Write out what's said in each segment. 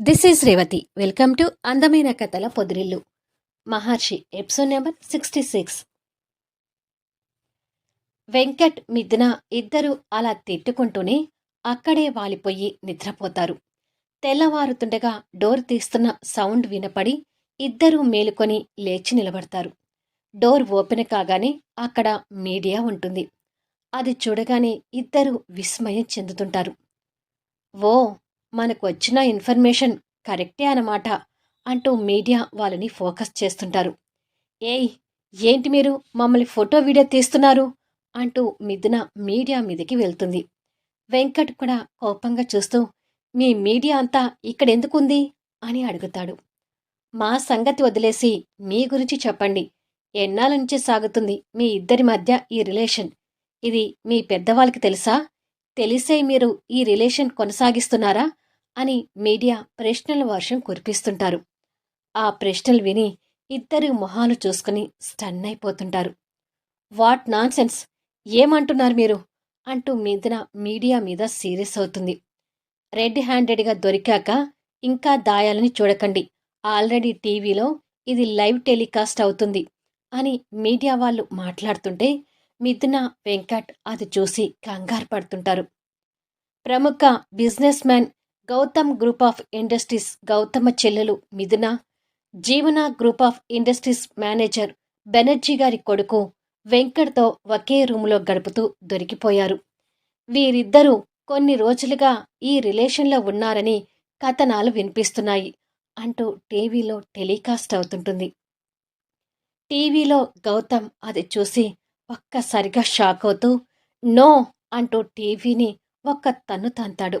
This is Revathi welcome to అందమైన కథల పొదిరిల్లు Maharshi episode number sixty six Venkat Mithuna ఇద్దరు అలా తిట్టుకుంటూనే అక్కడే వాలిపోయి నిద్రపోతారు. తెల్లవారుతుండగా డోర్ తీస్తున్న సౌండ్ వినపడి ఇద్దరూ మేలుకొని లేచి నిలబడతారు. డోర్ ఓపెన్ కాగానే అక్కడ మీడియా ఉంటుంది. అది చూడగానే ఇద్దరు విస్మయం చెందుతుంటారు. ఓ మనకు వచ్చిన ఇన్ఫర్మేషన్ కరెక్టే అన్నమాట అంటూ మీడియా వాళ్ళని ఫోకస్ చేస్తుంటారు. ఏయ్ ఏంటి మీరు మమ్మల్ని ఫోటో వీడియో తీస్తున్నారు? అంటూ మిథున మీడియా మీదకి వెళ్తుంది. వెంకట్ కూడా కోపంగా చూస్తూ మీ మీడియా అంతా ఇక్కడెందుకుంది? అని అడుగుతాడు. మా సంగతి వదిలేసి మీ గురించి చెప్పండి. ఎన్నాళ్ళ నుంచి సాగుతుంది మీ ఇద్దరి మధ్య ఈ రిలేషన్? ఇది మీ పెద్దవాళ్ళకి తెలుసా? తెలిసే మీరు ఈ రిలేషన్ కొనసాగిస్తున్నారా? అని మీడియా ప్రశ్నల వర్షం కురిపిస్తుంటారు. ఆ ప్రశ్నలు విని ఇద్దరు మొహాలు చూసుకుని స్టన్ అయిపోతుంటారు. వాట్ నాన్ సెన్స్ ఏమంటున్నారు మీరు? అంటూ మీదిన మీడియా మీద సీరియస్ అవుతుంది. రెడ్ హ్యాండెడ్గా దొరికాక ఇంకా దాయాలని చూడకండి. ఆల్రెడీ టీవీలో ఇది లైవ్ టెలికాస్ట్ అవుతుంది అని మీడియా వాళ్ళు మాట్లాడుతుంటే మిథున వెంకట్ అది చూసి కంగారు పడుతుంటారు. ప్రముఖ businessman Gautam group of industries Gautama చెల్లెలు Mithuna Jeevana group of industries manager Banerjee గారి కొడుకు వెంకట్తో ఒకే రూములో గడుపుతూ దొరికిపోయారు. వీరిద్దరూ కొన్ని రోజులుగా ఈ రిలేషన్లో ఉన్నారని కథనాలు వినిపిస్తున్నాయి అంటూ టీవీలో టెలికాస్ట్ అవుతుంటుంది. టీవీలో గౌతమ్ అది చూసి ఒక్కసారిగా షాక్ అవుతూ నో! అంటూ టీవీని ఒక్క తన్ను తంతాడు.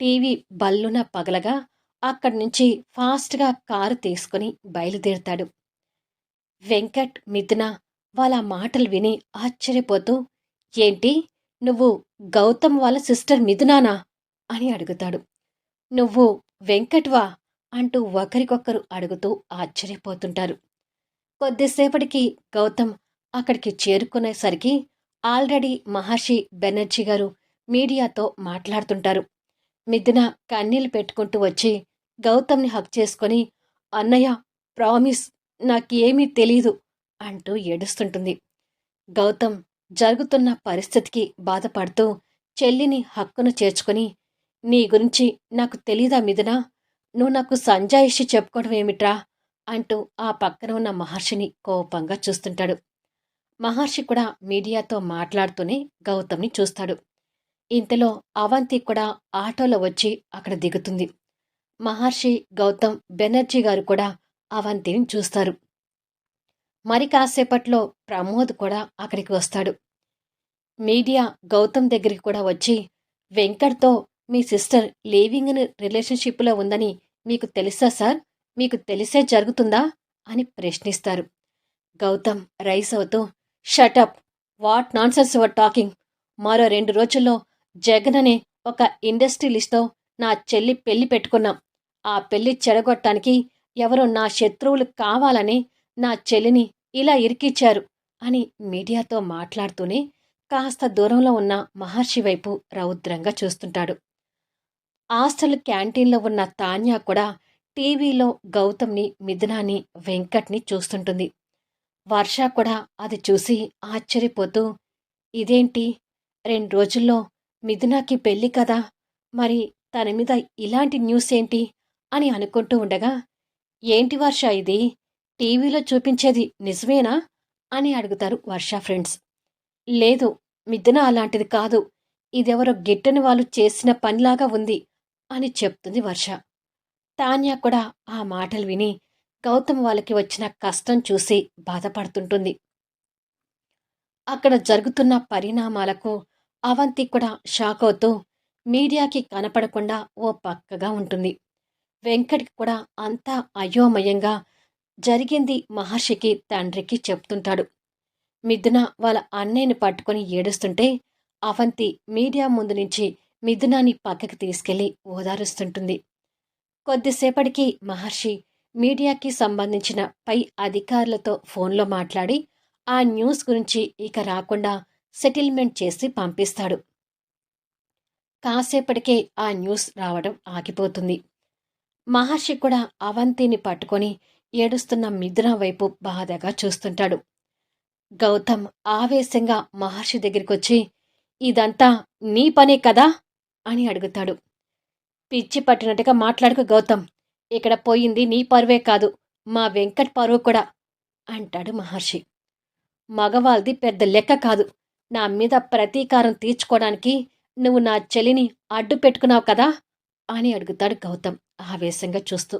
టీవీ బల్లున పగలగా అక్కడి నుంచి ఫాస్ట్గా కారు తీసుకుని బయలుదేరుతాడు. వెంకట్ మిథున వాళ్ళ మాటలు విని ఆశ్చర్యపోతూ ఏంటి? నువ్వు గౌతమ్ వాళ్ళ సిస్టర్ మిథునానా? అని అడుగుతాడు. నువ్వు వెంకట్వా అంటూ ఒకరికొకరు అడుగుతూ ఆశ్చర్యపోతుంటారు. కొద్దిసేపటికి గౌతమ్ అక్కడికి చేరుకునేసరికి ఆల్రెడీ మహర్షి బెనర్జీ గారు మీడియాతో మాట్లాడుతుంటారు. మిథున కన్నీళ్ళు పెట్టుకుంటూ వచ్చి గౌతమ్ని హక్ చేసుకొని అన్నయ్య ప్రామిస్ నాకేమీ తెలీదు అంటూ ఏడుస్తుంటుంది. గౌతమ్ జరుగుతున్న పరిస్థితికి బాధపడుతూ చెల్లిని హక్కును చేర్చుకొని నీ గురించి నాకు తెలీదా మిథున? నువ్వు నాకు సంజాయిషి చెప్పుకోవడం ఏమిట్రా? అంటూ ఆ పక్కన ఉన్న మహర్షిని కోపంగా చూస్తుంటాడు. మహర్షి కూడా మీడియాతో మాట్లాడుతూనే గౌతమ్ని చూస్తాడు. ఇంతలో అవంతి కూడా ఆటోలో వచ్చి అక్కడ దిగుతుంది. మహర్షి గౌతమ్ బెనర్జీ గారు కూడా అవంతిని చూస్తారు. మరి కాసేపట్లో ప్రమోద్ కూడా అక్కడికి వస్తాడు. మీడియా గౌతమ్ దగ్గరికి కూడా వచ్చి వెంకట్తో మీ సిస్టర్ లివింగ్ రిలేషన్షిప్లో ఉందని మీకు తెలుసా సార్? మీకు తెలిసే జరుగుతుందా? అని ప్రశ్నిస్తారు. గౌతమ్ రైస్ అవుతూ shut up what nonsense your talking మరో రెండు రోజుల్లో జగన్ అనే ఒక ఇండస్ట్రియలిస్ట్తో నా చెల్లి పెళ్ళి పెట్టుకున్నాం. ఆ పెళ్ళి చెడగొట్టడానికి ఎవరో నా శత్రువులు కావాలని నా చెల్లిని ఇలా ఇరికిచ్చారు అని మీడియాతో మాట్లాడుతూనే కాస్త దూరంలో ఉన్న మహర్షి వైపు రౌద్రంగా చూస్తుంటాడు. హాస్టల్ క్యాంటీన్లో ఉన్న తాన్యా కూడా టీవీలో గౌతమ్ని మిథునాని వెంకట్ని చూస్తుంటుంది. వర్ష కూడా అది చూసి ఆశ్చర్యపోతూ ఇదేంటి? రెండు రోజుల్లో మిథునాకి పెళ్ళి కదా? మరి తన మీద ఇలాంటి న్యూస్ ఏంటి? అని అనుకుంటూ ఉండగా ఏంటి వర్ష ఇది? టీవీలో చూపించేది నిజమేనా? అని అడుగుతారు వర్ష ఫ్రెండ్స్. లేదు మిథున అలాంటిది కాదు. ఇదెవరో గిట్టని వాళ్ళు చేసిన పనిలాగా ఉంది అని చెప్తుంది వర్ష. తాన్యా కూడా ఆ మాటలు విని గౌతమ్ వాళ్ళకి వచ్చిన కష్టం చూసి బాధపడుతుంటుంది. అక్కడ జరుగుతున్న పరిణామాలకు అవంతి కూడా షాక్ అవుతూ మీడియాకి కనపడకుండా ఓ పక్కగా ఉంటుంది. వెంకట్కి కూడా అంతా అయోమయంగా జరిగింది మహర్షికి తండ్రికి చెప్తుంటాడు. మిథున వాళ్ళ అన్నయ్యని పట్టుకొని ఏడుస్తుంటే అవంతి మీడియా ముందు నుంచి మిథునాని పక్కకి తీసుకెళ్ళి ఓదారుస్తుంటుంది. కొద్దిసేపటికి మహర్షి మీడియాకి సంబంధించిన పై అధికారులతో ఫోన్లో మాట్లాడి ఆ న్యూస్ గురించి ఇక రాకుండా సెటిల్మెంట్ చేసి పంపిస్తాడు. కాసేపటికే ఆ న్యూస్ రావడం ఆగిపోతుంది. మహర్షి కూడా అవంతిని పట్టుకొని ఏడుస్తున్న మిథున వైపు బాధగా చూస్తుంటాడు. గౌతమ్ ఆవేశంగా మహర్షి దగ్గరికొచ్చి ఇదంతా నీ పనే కదా? అని అడుగుతాడు. పిచ్చి పట్టినట్టుగా మాట్లాడుకు గౌతమ్. ఇక్కడ పోయింది నీ పరువే కాదు మా వెంకట్ పరువు కూడా అంటాడు మహర్షి. మగవాళ్ళది పెద్ద లెక్క కాదు నా మీద ప్రతీకారం తీర్చుకోవడానికి నువ్వు నా చెలిని అడ్డు పెట్టుకున్నావు కదా అని అడుగుతాడు గౌతమ్ ఆవేశంగా చూస్తూ.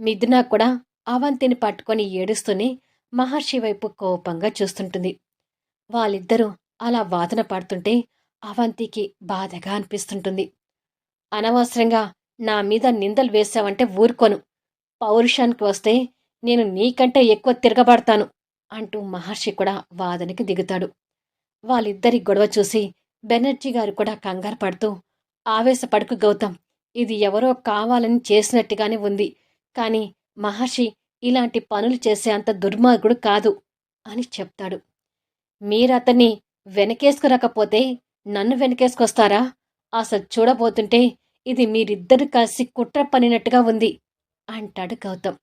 మిథున కూడా అవంతిని పట్టుకొని ఏడుస్తూనే మహర్షి వైపు కోపంగా చూస్తుంటుంది. వాళ్ళిద్దరూ అలా వాదన పడుతుంటే అవంతికి బాధగా అనిపిస్తుంటుంది. అనవసరంగా నా మీద నిందలు వేశావంటే ఊరుకోను. పౌరుషానికి వస్తే నేను నీకంటే ఎక్కువ తిరగబడతాను అంటూ మహర్షి కూడా వాదనకి దిగుతాడు. వాళ్ళిద్దరి గొడవ చూసి బెనర్జీ గారు కూడా కంగారు పడుతూ ఆవేశపడుకు గౌతమ్ ఇది ఎవరో కావాలని చేసినట్టుగానే ఉంది కానీ మహర్షి ఇలాంటి పనులు చేసే అంత దుర్మార్గుడు కాదు అని చెప్తాడు. మీరతన్ని వెనకేసుకురాకపోతే నన్ను వెనకేసుకొస్తారా? అసలు చూడబోతుంటే ఇది మీరిద్దరు కలిసి కుట్ర పనినట్టుగా ఉంది అంటాడు గౌతమ్.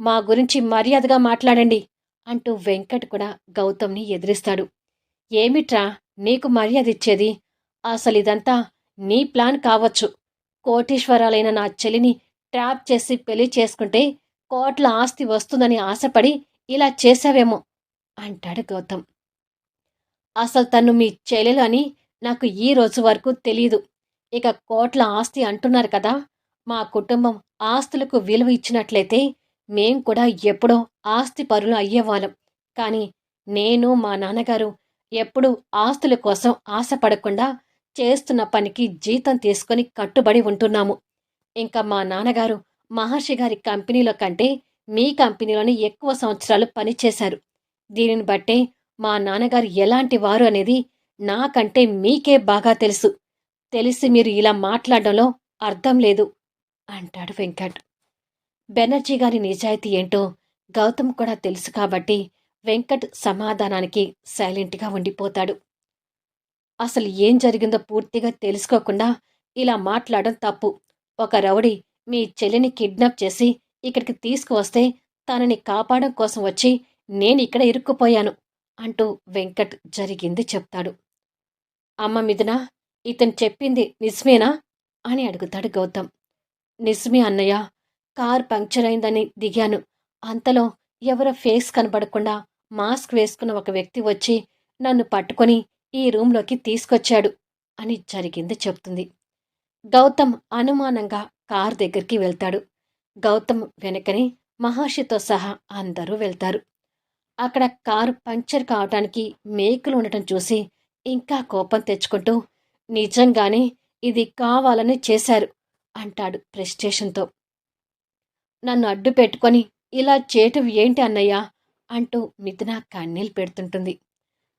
మా గురించి మర్యాదగా మాట్లాడండి అంటూ వెంకట్ కూడా గౌతమ్ని ఎదిరిస్తాడు. ఏమిట్రా నీకు మర్యాద ఇచ్చేది అసలు ఇదంతా నీ ప్లాన్ కావచ్చు. కోటీశ్వరాలైన నా చెల్లిని ట్రాప్ చేసి పెళ్ళి చేసుకుంటే కోట్ల ఆస్తి వస్తుందని ఆశపడి ఇలా చేశావేమో అంటాడు గౌతమ్. అసలు తను మీ చెల్లెలు అని నాకు ఈ రోజు వరకు తెలియదు ఇక కోట్ల ఆస్తి అంటున్నారు కదా మా కుటుంబం ఆస్తులకు విలువ ఇచ్చినట్లయితే మేం కూడా ఎప్పుడో ఆస్తి పరులు అయ్యేవాళ్ళం. కానీ నేను మా నాన్నగారు ఎప్పుడూ ఆస్తుల కోసం ఆశపడకుండా చేస్తున్న పనికి జీతం తీసుకొని కట్టుబడి ఉంటున్నాము. ఇంకా మా నాన్నగారు మహర్షి గారి కంపెనీలో కంటే మీ కంపెనీలోనే ఎక్కువ సంవత్సరాలు పనిచేశారు. దీనిని బట్టే మా నాన్నగారు ఎలాంటి వారు అనేది నాకంటే మీకే బాగా తెలుసు. తెలిసి మీరు ఇలా మాట్లాడడంలో అర్థం లేదు అంటాడు వెంకట్. బెనర్జీ గారి నిజాయితీ ఏంటో గౌతమ్ కూడా తెలుసు కాబట్టి వెంకట్ సమాధానానికి సైలెంట్గా ఉండిపోతాడు. అసలు ఏం జరిగిందో పూర్తిగా తెలుసుకోకుండా ఇలా మాట్లాడడం తప్పు. ఒక రౌడీ మీ చెల్లిని కిడ్నాప్ చేసి ఇక్కడికి తీసుకువస్తే తనని కాపాడడం కోసం వచ్చి నేను ఇక్కడ ఇరుక్కుపోయాను అంటూ వెంకట్ జరిగింది చెప్తాడు. అమ్మ మిథున ఇతను చెప్పింది నిజమేనా? అని అడుగుతాడు గౌతమ్. నిజమే అన్నయ్య కార్ పంక్చర్ అయిందని దిగాను. అంతలో ఎవరో ఫేస్ కనబడకుండా మాస్క్ వేసుకున్న ఒక వ్యక్తి వచ్చి నన్ను పట్టుకొని ఈ రూంలోకి తీసుకొచ్చాడు అని జరిగింది చెప్తుంది. గౌతమ్ అనుమానంగా కార్ దగ్గరికి వెళ్తాడు. గౌతమ్ వెనకని మహర్షితో సహా అందరూ వెళ్తారు. అక్కడ కారు పంక్చర్ కావటానికి మేకులు ఉండటం చూసి ఇంకా కోపం తెచ్చుకుంటూ నిజంగానే ఇది కావాలని చేశారు అంటాడు ప్రెస్టేషన్తో నన్ను అడ్డు పెట్టుకొని ఇలా చేయటం ఏంటి అన్నయ్యా? అంటూ మిథున కన్నీళ్ళు పెడుతుంటుంది.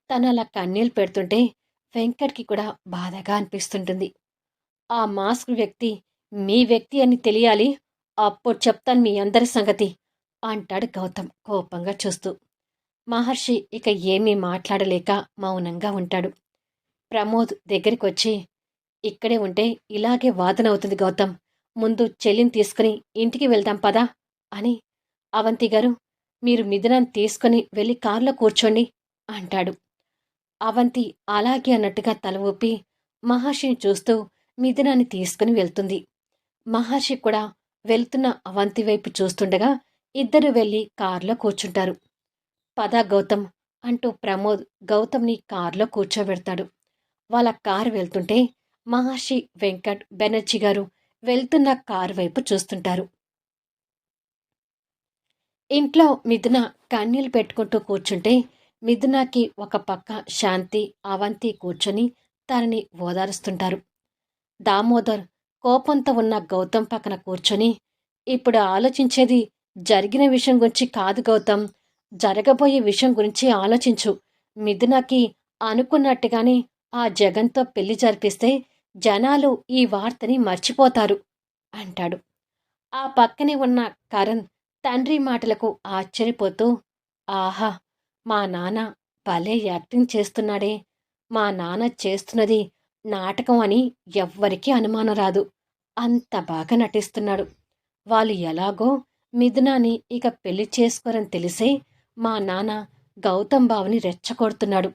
తను అలా కన్నీళ్ళు పెడుతుంటే వెంకట్కి కూడా బాధగా అనిపిస్తుంటుంది. ఆ మాస్క్ వ్యక్తి మీ వ్యక్తి అని తెలియాలి అప్పుడు చెప్తాను మీ అందరి సంగతి అంటాడు గౌతమ్ కోపంగా చూస్తూ. మహర్షి ఇక ఏమీ మాట్లాడలేక మౌనంగా ఉంటాడు. ప్రమోద్ దగ్గరికి వచ్చి ఇక్కడే ఉంటే ఇలాగే వాదన అవుతుంది గౌతమ్. ముందు చెల్లిని తీసుకుని ఇంటికి వెళ్దాం పదా అని. అవంతి గారు మీరు మిథునాన్ని తీసుకుని వెళ్ళి కారులో కూర్చోండి అంటాడు. అవంతి అలాగే అన్నట్టుగా తల ఊపి మహర్షిని చూస్తూ మిథునాన్ని తీసుకుని వెళ్తుంది. మహర్షి కూడా వెళ్తున్న అవంతి వైపు చూస్తుండగా ఇద్దరు వెళ్ళి కారులో కూర్చుంటారు. పద గౌతమ్ అంటూ ప్రమోద్ గౌతమ్ని కారులో కూర్చోబెడతాడు. వాళ్ళ కారు వెళ్తుంటే మహర్షి వెంకట్ బెనర్జీ గారు వెళ్తున్న కారు వైపు చూస్తుంటారు. ఇంట్లో మిథున కన్నీళ్ళు పెట్టుకుంటూ కూర్చుంటే మిథునాకి ఒక పక్క శాంతి అవంతి కూర్చొని తనని ఓదారుస్తుంటారు. దామోదర్ కోపంతో ఉన్న గౌతమ్ పక్కన కూర్చొని ఇప్పుడు ఆలోచించేది జరిగిన విషయం గురించి కాదు గౌతమ్. జరగబోయే విషయం గురించి ఆలోచించు. మిథునకి అనుకున్నట్టుగానే ఆ జగన్తో పెళ్ళి జరిపిస్తే జనాలు ఈ వార్తని మర్చిపోతారు అంటాడు. ఆ పక్కనే ఉన్న కరణ్ తండ్రి మాటలకు ఆశ్చర్యపోతూ ఆహా మా నాన్న భలే యాక్టింగ్ చేస్తున్నాడే. మా నాన్న చేస్తున్నది నాటకం అని ఎవ్వరికీ అనుమానం రాదు. అంత బాగా నటిస్తున్నాడు. వాళ్ళు ఎలాగో మిథునాని ఇక పెళ్ళి చేసుకోరని తెలిసే మా నాన్న గౌతమ్ బావని రెచ్చగొడుతున్నాడు.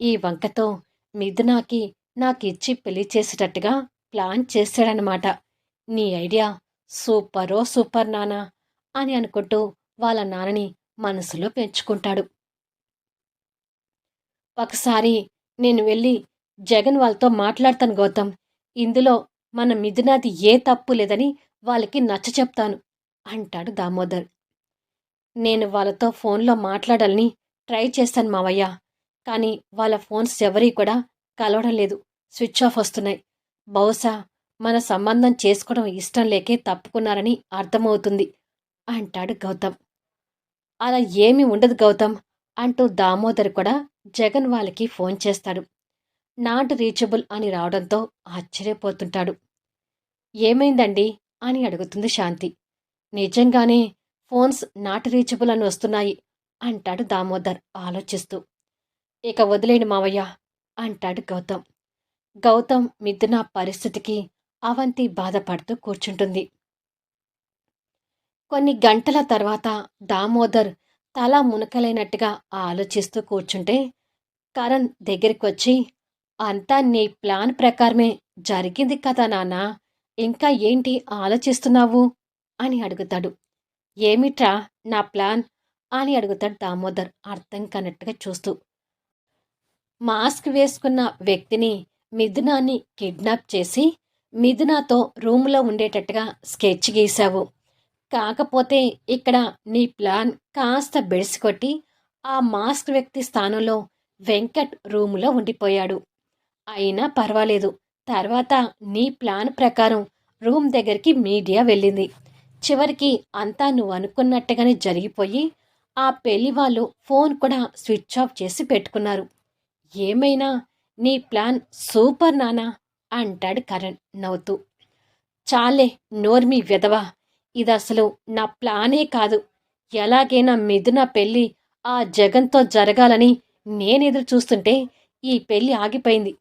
ఈ వంకతో మిథునాకి నాకిచ్చి పెళ్ళి చేసేటట్టుగా ప్లాన్ చేశాడనమాట నీ ఐడియా సూపరో సూపర్ నానా అని అనుకుంటూ వాళ్ళ నాన్నని మనసులో పెంచుకుంటాడు. ఒకసారి నేను వెళ్ళి జగన్ వాళ్ళతో మాట్లాడతాను గౌతమ్. ఇందులో మన మిథునాది ఏ తప్పు లేదని వాళ్ళకి నచ్చ చెప్తాను అంటాడు దామోదర్. నేను వాళ్ళతో ఫోన్లో మాట్లాడాలని ట్రై చేశాను మావయ్య. కానీ వాళ్ళ ఫోన్స్ ఎవరి కూడా కలవడం లేదు. స్విచ్ ఆఫ్ వస్తున్నాయి. బహుశా మన సంబంధం చేసుకోవడం ఇష్టం లేకే తప్పుకున్నారని అర్థమవుతుంది అంటాడు గౌతమ్. అలా ఏమీ ఉండదు గౌతమ్ అంటూ దామోదర్ కూడా జగన్ వాళ్ళకి ఫోన్ చేస్తాడు. నాట్ రీచబుల్ అని రావడంతో ఆశ్చర్యపోతుంటాడు. ఏమైందండి? అని అడుగుతుంది శాంతి. నిజంగానే ఫోన్స్ నాట్ రీచబుల్ అని వస్తున్నాయి అంటాడు దామోదర్ ఆలోచిస్తూ. ఇక వదిలేడు మావయ్య అంటాడు గౌతమ్. గౌతమ్ మిథున పరిస్థితికి అవంతి బాధపడుతూ కూర్చుంటుంది. కొన్ని గంటల తర్వాత దామోదర్ తల మునకలైనట్టుగా ఆలోచిస్తూ కూర్చుంటే కరణ్ దగ్గరికి వచ్చి అంతా నీ ప్లాన్ ప్రకారమే జరిగింది కదా నాన్న ఇంకా ఏంటి ఆలోచిస్తున్నావు? అని అడుగుతాడు. ఏమిట్రా నా ప్లాన్? అని అడుగుతాడు దామోదర్ అర్థం కానట్టుగా చూస్తూ. మాస్క్ వేసుకున్న వ్యక్తిని మిథునాన్ని కిడ్నాప్ చేసి మిథునాతో రూములో ఉండేటట్టుగా స్కెచ్ గీశావు. కాకపోతే ఇక్కడ నీ ప్లాన్ కాస్త బెడిసికొట్టి ఆ మాస్క్ వ్యక్తి స్థానంలో వెంకట్ రూములో ఉండిపోయాడు. అయినా పర్వాలేదు. తర్వాత నీ ప్లాన్ ప్రకారం రూమ్ దగ్గరికి మీడియా వెళ్ళింది. చివరికి అంతా నువ్వు అనుకున్నట్టుగానే జరిగిపోయి ఆ పెళ్ళి వాళ్ళు ఫోన్ కూడా స్విచ్ ఆఫ్ చేసి పెట్టుకున్నారు. ఏమైనా నీ ప్లాన్ సూపర్ నానా అంటాడు కరణ్ నవ్వుతూ. చాలే నోర్మి విధవా. ఇది అసలు నా ప్లానే కాదు. ఎలాగైనా మిథున పెళ్ళి ఆ జగన్తో జరగాలని నేనెదురు చూస్తుంటే ఈ పెళ్ళి ఆగిపోయింది.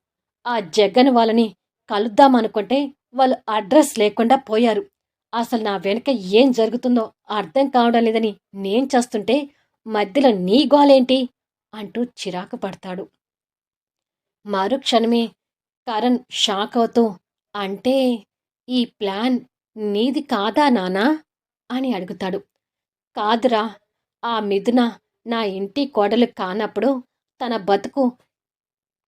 ఆ జగన్ వాళ్ళని కలుద్దామనుకుంటే వాళ్ళు అడ్రస్ లేకుండా పోయారు. అసలు నా వెనక ఏం జరుగుతుందో అర్థం కావడం లేదని నేను చేస్తుంటే మధ్యలో నీ గోలేంటి? అంటూ చిరాకు పడతాడు. మరుక్షణమే కరణ్ షాక్ అవుతూ అంటే ఈ ప్లాన్ నీది కాదా నానా? అని అడుగుతాడు. కాదురా ఆ మిథున నా ఇంటి కోడలు కానప్పుడు తన బతుకు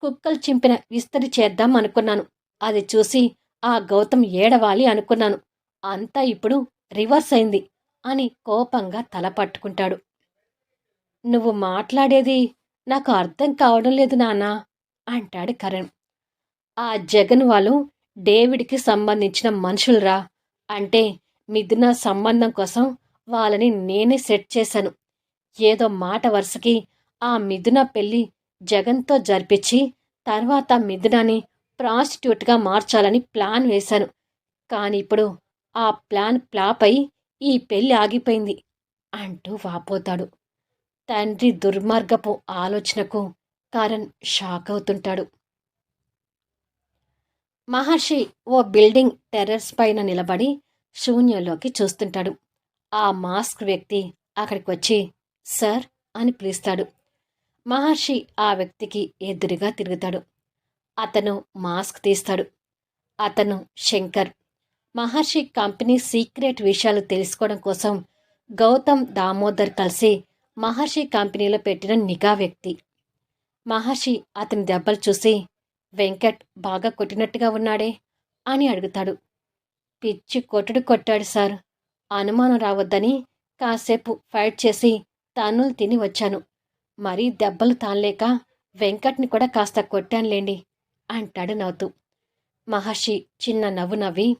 కుక్కలు చింపిన విస్తరి చేద్దాం అనుకున్నాను. అది చూసి ఆ గౌతమ్ ఏడవాలి అనుకున్నాను. అంతా ఇప్పుడు రివర్స్ అయింది అని కోపంగా తల పట్టుకుంటాడు. నువ్వు మాట్లాడేది నాకు అర్థం కావడం లేదు నాన్నా. అంటాడు కరణ్. ఆ జగన్ వాళ్ళు డేవిడ్కి సంబంధించిన మనుషులరా అంటే మిథున సంబంధం కోసం వాళ్ళని నేనే సెట్ చేశాను. ఏదో మాట వరుసకి ఆ మిథున పెళ్ళి జగన్తో జరిపించి తర్వాత మిథునాని ప్రాస్టిట్యూట్గా మార్చాలని ప్లాన్ వేశాను. కానీ ఇప్పుడు ఆ ప్లాన్ ఫ్లాప్ అయి ఈ పెళ్ళి ఆగిపోయింది అంటూ వాపోతాడు. తండ్రి దుర్మార్గపు ఆలోచనకు కారణ్ షాక్ అవుతుంటాడు మహర్షి ఓ బిల్డింగ్ టెర్రస్ పైన నిలబడి శూన్యంలోకి చూస్తుంటాడు. ఆ మాస్క్ వ్యక్తి అక్కడికి వచ్చి సార్ అని పిలుస్తాడు. మహర్షి ఆ వ్యక్తికి ఎదురుగా తిరుగుతాడు. అతను మాస్క్ తీస్తాడు. అతను శంకర్. మహర్షి కంపెనీ సీక్రెట్ విషయాలు తెలుసుకోవడం కోసం గౌతమ్ దామోదర్ కలిసి మహర్షి కంపెనీలో పెట్టిన నిఘా వ్యక్తి. మహర్షి అతని దెబ్బలు చూసి వెంకట్ బాగా కొట్టినట్టుగా ఉన్నాడే అని అడుగుతాడు. పిచ్చి కొట్టుడు కొట్టాడు సార్. అనుమానం రావద్దని కాసేపు ఫైట్ చేసి తన్నులు తిని వచ్చాను. మరీ దెబ్బలు తానలేక వెంకట్ని కూడా కాస్త కొట్టానులేండి అంటాడు నవ్వుతూ. మహర్షి చిన్న నవ్వు నవ్వి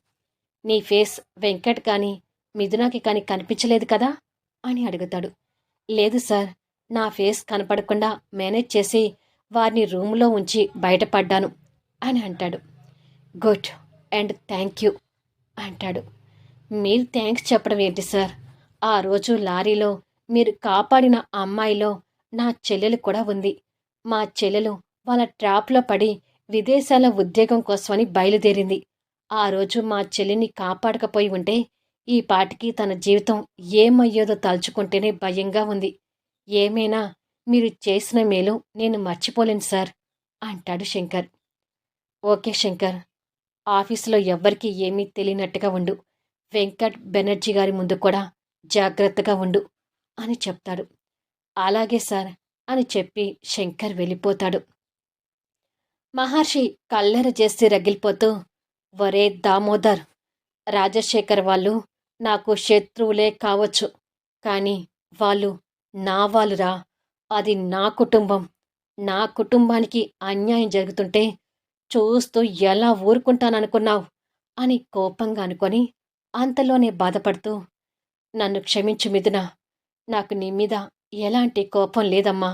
నీ ఫేస్ వెంకట్ కానీ మిథునాకి కానీ కనిపించలేదు కదా అని అడుగుతాడు. లేదు సార్. నా ఫేస్ కనపడకుండా మేనేజ్ చేసి వారిని రూమ్లో ఉంచి బయటపడ్డాను అని అంటాడు. గుడ్ అండ్ థ్యాంక్ యూ అంటాడు. మీరు థ్యాంక్స్ చెప్పడం ఏంటి సార్? ఆ రోజు లారీలో మీరు కాపాడిన అమ్మాయిలో నా చెల్లెలు కూడా ఉంది. మా చెల్లెలు వాళ్ళ ట్రాప్లో పడి విదేశాల ఉద్యోగం కోసమని బయలుదేరింది. ఆ రోజు మా చెల్లిని కాపాడకపోయి ఉంటే ఈ పాటికి తన జీవితం ఏమయ్యేదో తలుచుకుంటేనే భయంగా ఉంది. ఏమైనా మీరు చేసిన మేలు నేను మర్చిపోలేను సార్ అంటాడు శంకర్. ఓకే శంకర్. ఆఫీసులో ఎవ్వరికీ ఏమీ తెలియనట్టుగా ఉండు. వెంకట్ బెనర్జీ గారి ముందు కూడా జాగ్రత్తగా ఉండు అని చెప్తాడు. అలాగే సార్ అని చెప్పి శంకర్ వెళ్ళిపోతాడు. మహర్షి కల్లెర చేసి రగిలిపోతూ వరే దామోదర్ రాజశేఖర్ వాళ్ళు నాకు శత్రువులే కావచ్చు కానీ వాళ్ళు నా వాళ్ళురా అది నా కుటుంబం. నా కుటుంబానికి అన్యాయం జరుగుతుంటే చూస్తూ ఎలా ఊరుకుంటాననుకున్నావు? అని కోపంగా అనుకొని అంతలోనే బాధపడుతూ నన్ను క్షమించు మిథున. నాకు నీ మీద ఎలాంటి కోపం లేదమ్మా.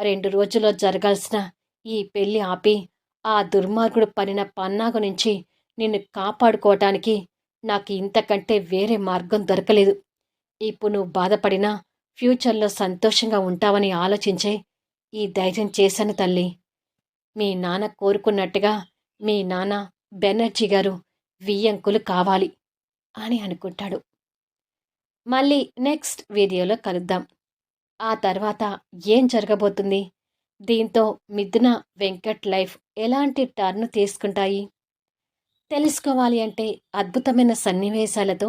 రెండు రోజుల్లో జరగాల్సిన ఈ పెళ్ళి ఆపి ఆ దుర్మార్గుడు పనిన పన్నాగు నుంచి నిన్ను కాపాడుకోవటానికి నాకు ఇంతకంటే వేరే మార్గం దొరకలేదు. ఇప్పుడు నువ్వు బాధపడినా ఫ్యూచర్లో సంతోషంగా ఉంటావని ఆలోచించే ఈ ధైర్యం చేశాను తల్లి. మీ నాన్న కోరుకున్నట్టుగా మీ నాన్న బెనర్జీ గారు వియ్యంకులు కావాలి అని అనుకుంటాడు. మళ్ళీ నెక్స్ట్ వీడియోలో కలుద్దాం. ఆ తర్వాత ఏం జరగబోతుంది? దీంతో మిథున వెంకట్ లైఫ్ ఎలాంటి టర్న్ తీసుకుంటాయి? తెలుసుకోవాలి అంటే అద్భుతమైన సన్నివేశాలతో